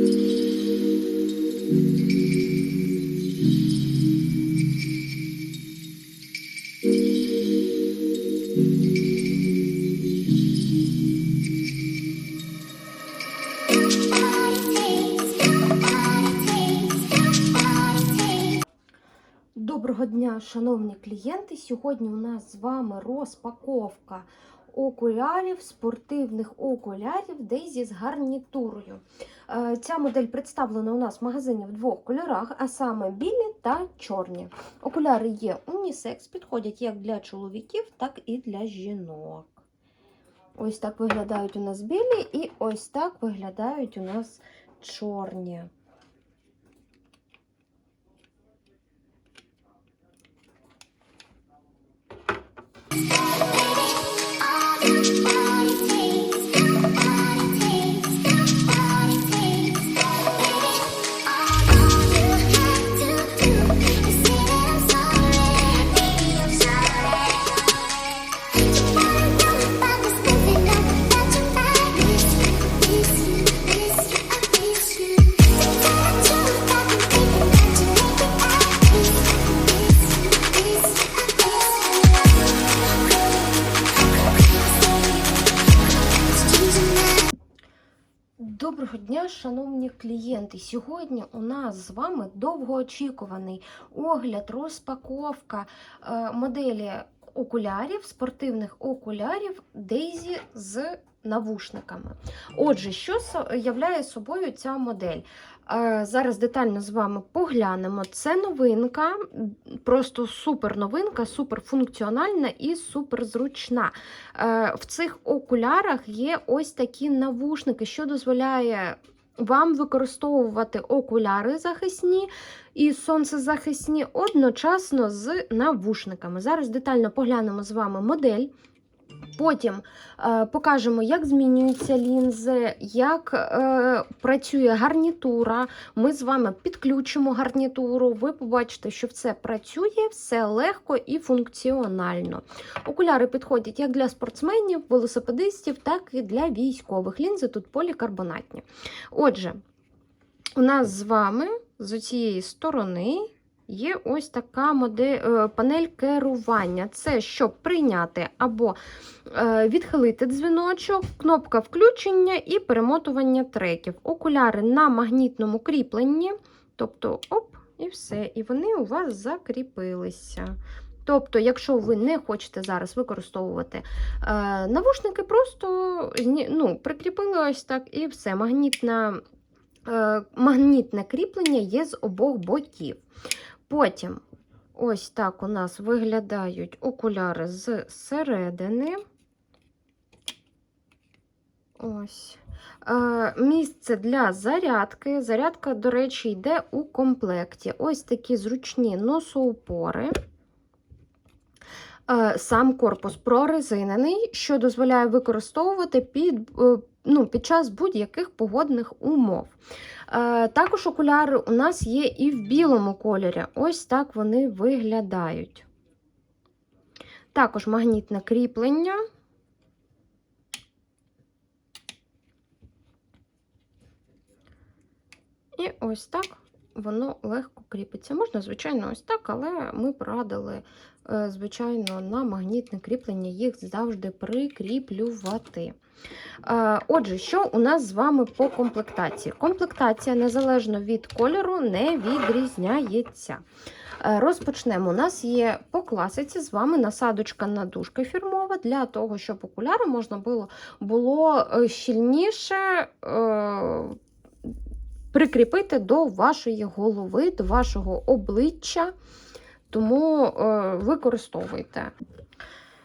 Доброго дня, шановні клієнти. Сьогодні у нас з вами розпаковка окулярів, спортивних окулярів Daisy з гарнітурою. Е, Ця модель представлена у нас в магазині в двох кольорах, а саме білі та чорні. Окуляри є унісекс, підходять як для чоловіків, так і для жінок. Ось так виглядають у нас білі, і ось так виглядають у нас чорні. Шановні клієнти. Сьогодні у нас з вами довгоочікуваний огляд, розпаковка е, моделі окулярів, спортивних окулярів Daisy з навушниками. Отже, що являє собою ця модель? Е, Зараз детально з вами поглянемо. Це новинка, просто супер новинка, супер функціональна і супер зручна. Е, В цих окулярах є ось такі навушники, що дозволяє вам використовувати окуляри захисні і сонцезахисні одночасно з навушниками. Зараз детально поглянемо з вами модель. Потім е, покажемо, як змінюються лінзи, як е, працює гарнітура. Ми з вами підключимо гарнітуру. Ви побачите, що все працює, все легко і функціонально. Окуляри підходять як для спортсменів, велосипедистів, так і для військових. Лінзи тут полікарбонатні. Отже, у нас з вами з цієї сторони є ось така модель, е, панель керування. Це щоб прийняти або е, відхилити дзвіночок, кнопка включення і перемотування треків. Окуляри на магнітному кріпленні, тобто оп, і все. І вони у вас закріпилися. Тобто, якщо ви не хочете зараз використовувати е, навушники, просто ну, прикріпили ось так і все. Магнітна, е, магнітне кріплення є з обох боків. Потім, ось так у нас виглядають окуляри з середини. Ось. Е, Місце для зарядки. Зарядка, до речі, йде у комплекті. Ось такі зручні носоупори. Е, Сам корпус прорезинений, що дозволяє використовувати під, е, ну, під час будь-яких погодних умов. Е, Також окуляри у нас є і в білому кольорі. Ось так вони виглядають. Також магнітне кріплення. І ось так воно легко кріпиться. Можна, звичайно, ось так, але ми порадили, е, звичайно, на магнітне кріплення їх завжди прикріплювати. Е, Отже, що у нас з вами по комплектації? Комплектація, незалежно від кольору, не відрізняється. Е, Розпочнемо. У нас є по класиці з вами насадочка надушка фірмова для того, щоб окуляри можна було, було щільніше. Прикріпити до вашої голови, до вашого обличчя, тому е, використовуйте.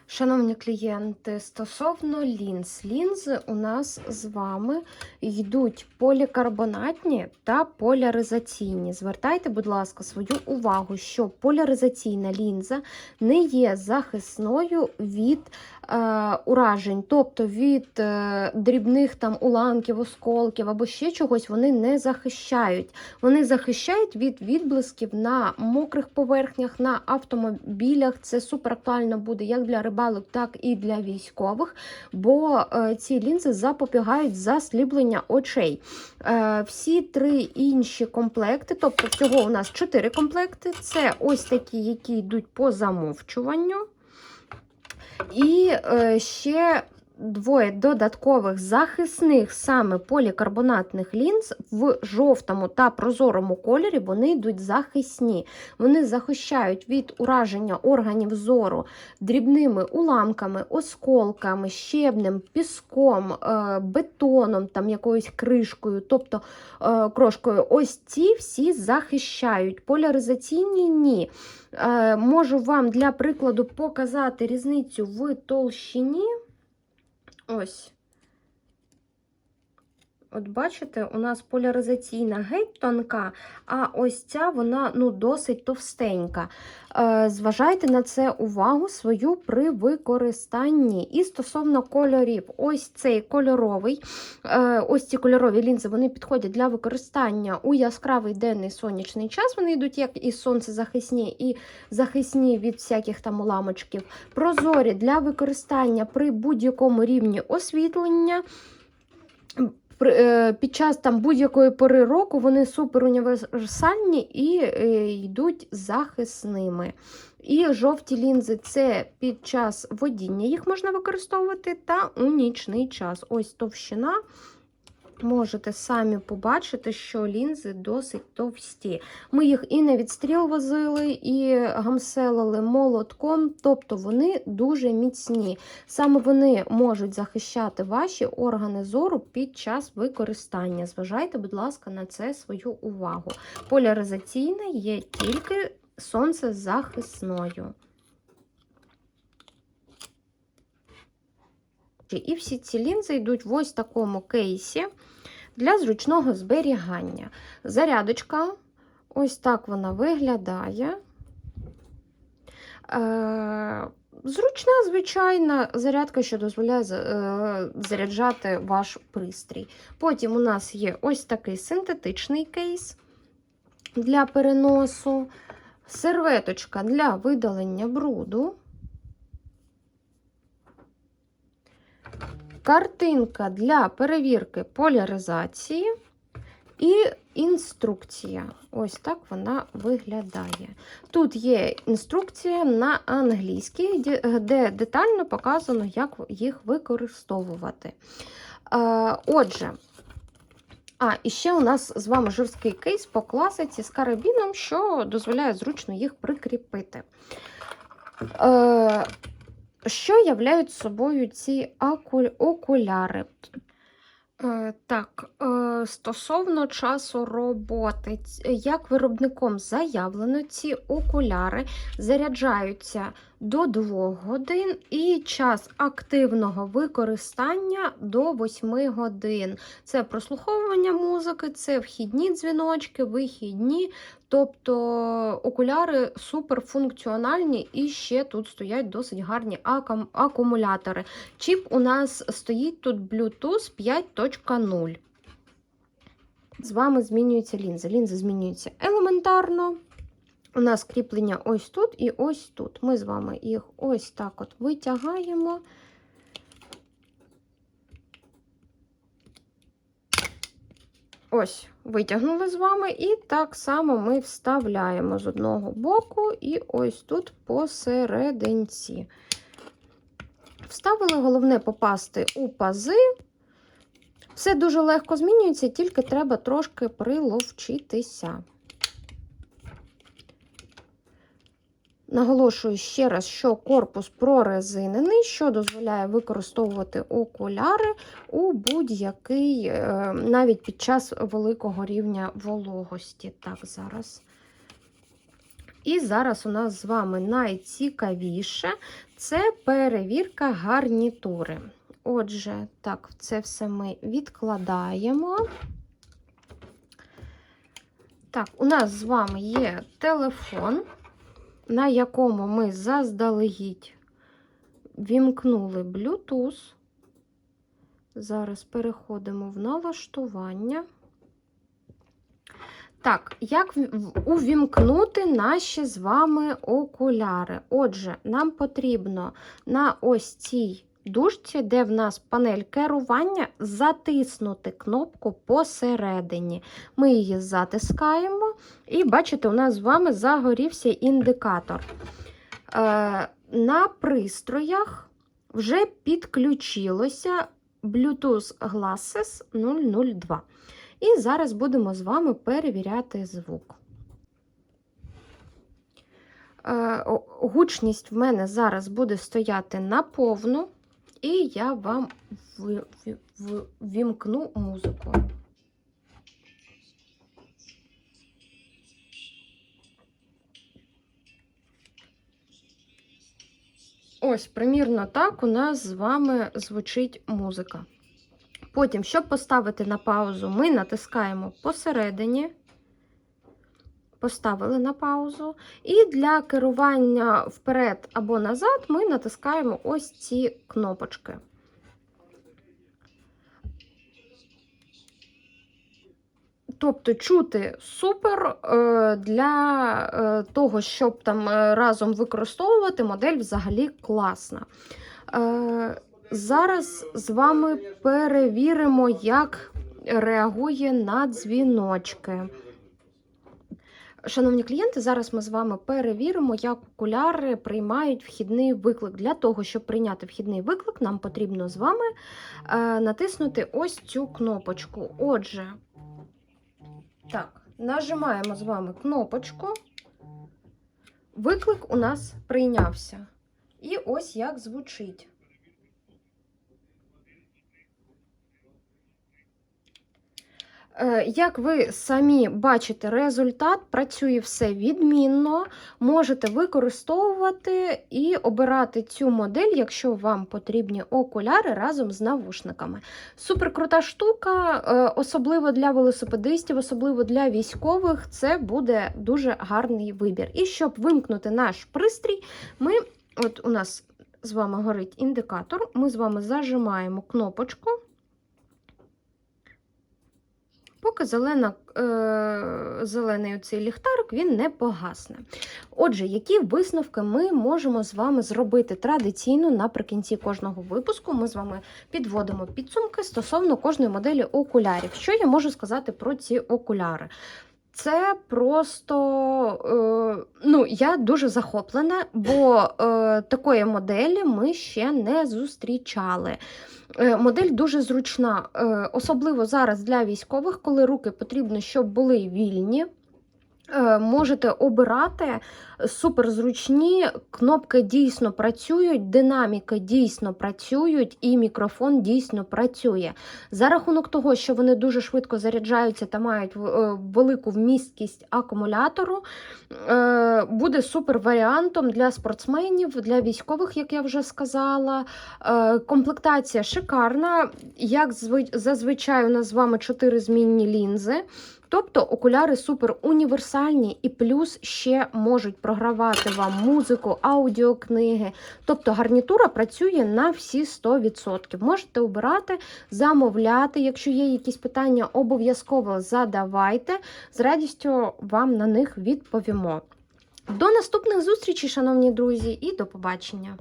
Шановні клієнти, стосовно лінз, лінзи у нас з вами йдуть полікарбонатні та поляризаційні. Звертайте, будь ласка, свою увагу, що поляризаційна лінза не є захисною від уражень, тобто від е, дрібних там уламків, осколків або ще чогось, вони не захищають. Вони захищають від відблисків на мокрих поверхнях, на автомобілях. Це супер актуально буде як для рибалок, так і для військових, бо е, ці лінзи запобігають засліблення очей. Е, всі три інші комплекти, тобто всього у нас чотири комплекти. Це ось такі, які йдуть по замовчуванню. І е, ще двоє додаткових захисних саме полікарбонатних лінз в жовтому та прозорому кольорі. Вони йдуть захисні. Вони захищають від ураження органів зору дрібними уламками, осколками, щебнем, піском, е, бетоном, там якоюсь кришкою, тобто е, крошкою. Ось ці всі захищають. Поляризаційні ні. Е, Можу вам для прикладу показати різницю в толщині. Ось. От бачите, у нас поляризаційна геть тонка, а ось ця вона ну, досить товстенька. Е, зважайте на це увагу свою при використанні. І стосовно кольорів, ось цей кольоровий, е, ось ці кольорові лінзи вони підходять для використання у яскравий денний сонячний час. Вони йдуть як і сонцезахисні, і захисні від всяких там уламочків. Прозорі для використання при будь-якому рівні освітлення. Е, Під час там будь-якої пори року вони супер універсальні і е, йдуть захисними. І жовті лінзи це під час водіння їх можна використовувати та у нічний час. Ось товщина. Можете самі побачити, що лінзи досить товсті. Ми їх і на відстріл возили, і гамселили молотком, тобто вони дуже міцні. Саме вони можуть захищати ваші органи зору під час використання. Зважайте, будь ласка, на це свою увагу. Поляризаційна є тільки сонцезахисною. І всі ці лінзи йдуть в ось такому кейсі для зручного зберігання. Зарядочка, ось так вона виглядає. Е, Зручна, звичайна зарядка, що дозволяє е, заряджати ваш пристрій. Потім у нас є ось такий синтетичний кейс для переносу, серветочка для видалення бруду. Картинка для перевірки поляризації і інструкція. Ось так вона виглядає. Тут є інструкція на англійській, де- де детально показано, як їх використовувати. Отже, а, і ще у нас з вами жорсткий кейс по класиці з карабіном, що дозволяє зручно їх прикріпити. Е, що являють собою ці окуляри? Е, Так, е, стосовно часу роботи, як виробником заявлено, ці окуляри заряджаються до 2 годин і час активного використання до 8 годин. Це прослуховування музики, це вхідні дзвіночки, вихідні. Тобто окуляри суперфункціональні і ще тут стоять досить гарні акум- акумулятори. Чіп у нас стоїть тут Bluetooth 5.0. З вами змінюються лінзи. Лінзи змінюються елементарно. У нас кріплення ось тут і ось тут. Ми з вами їх ось так от витягаємо. Ось, витягнули з вами, і так само ми вставляємо з одного боку і ось тут посерединці. Вставили, головне попасти у пази. Все дуже легко змінюється, тільки треба трошки приловчитися. Наголошую ще раз, що корпус прорезинений, що дозволяє використовувати окуляри у будь-який, е, навіть під час великого рівня вологості. Так, зараз. І зараз у нас з вами найцікавіше це перевірка гарнітури. Отже, так, це все ми відкладаємо. Так, у нас з вами є телефон, на якому ми заздалегідь вімкнули Bluetooth. Зараз переходимо в налаштування. Так, як увімкнути наші з вами окуляри? Отже, нам потрібно на ось цій дужці, де в нас панель керування, затиснути кнопку посередині. Ми її затискаємо, і бачите, у нас з вами загорівся індикатор. Е, на пристроях вже підключилося Bluetooth Glasses 002. І зараз будемо з вами перевіряти звук. Е, Гучність в мене зараз буде стояти на повну, і я вам вімкну музику. Ось, примірно так у нас з вами звучить музика. Потім, щоб поставити на паузу, ми натискаємо посередині. Поставили на паузу. І для керування вперед або назад ми натискаємо ось ці кнопочки. Тобто чути супер е, для е, того, щоб там е, разом використовувати, модель взагалі класна. Зараз з вами перевіримо, як реагує на дзвіночки. Шановні клієнти, зараз ми з вами перевіримо, як окуляри приймають вхідний виклик. Для того, щоб прийняти вхідний виклик, нам потрібно з вами е, натиснути ось цю кнопочку. Отже, так, нажимаємо з вами кнопочку. Виклик у нас прийнявся. І ось як звучить. Як ви самі бачите, результат працює все відмінно. Можете використовувати і обирати цю модель, якщо вам потрібні окуляри разом з навушниками. Супер крута штука, е, особливо для велосипедистів, особливо для військових. Це буде дуже гарний вибір. І щоб вимкнути наш пристрій, ми от у нас з вами горить індикатор. Ми з вами зажимаємо кнопочку. Поки зелена, е, зелений оцей ліхтарик він не погасне. Отже, які висновки ми можемо з вами зробити традиційно наприкінці кожного випуску? Ми з вами підводимо підсумки стосовно кожної моделі окулярів. Що я можу сказати про ці окуляри? Це просто е, ну, я дуже захоплена, бо е, такої моделі ми ще не зустрічали. Е, Модель дуже зручна, особливо зараз для військових, коли руки потрібно, щоб були вільні. Е, Можете обирати суперзручні, кнопки дійсно працюють, динаміки дійсно працюють, і мікрофон дійсно працює. За рахунок того, що вони дуже швидко заряджаються та мають е, велику вмісткість акумулятору, е, буде супер варіантом для спортсменів, для військових, як я вже сказала. Комплектація шикарна. Як зазвичай, у нас з вами 4 змінні лінзи. Тобто окуляри супер універсальні і плюс ще можуть програвати вам музику, аудіокниги. Тобто гарнітура працює на всі 100%. Можете обирати, замовляти. Якщо є якісь питання, обов'язково задавайте. З радістю вам на них відповімо. До наступних зустрічей, шановні друзі, і до побачення!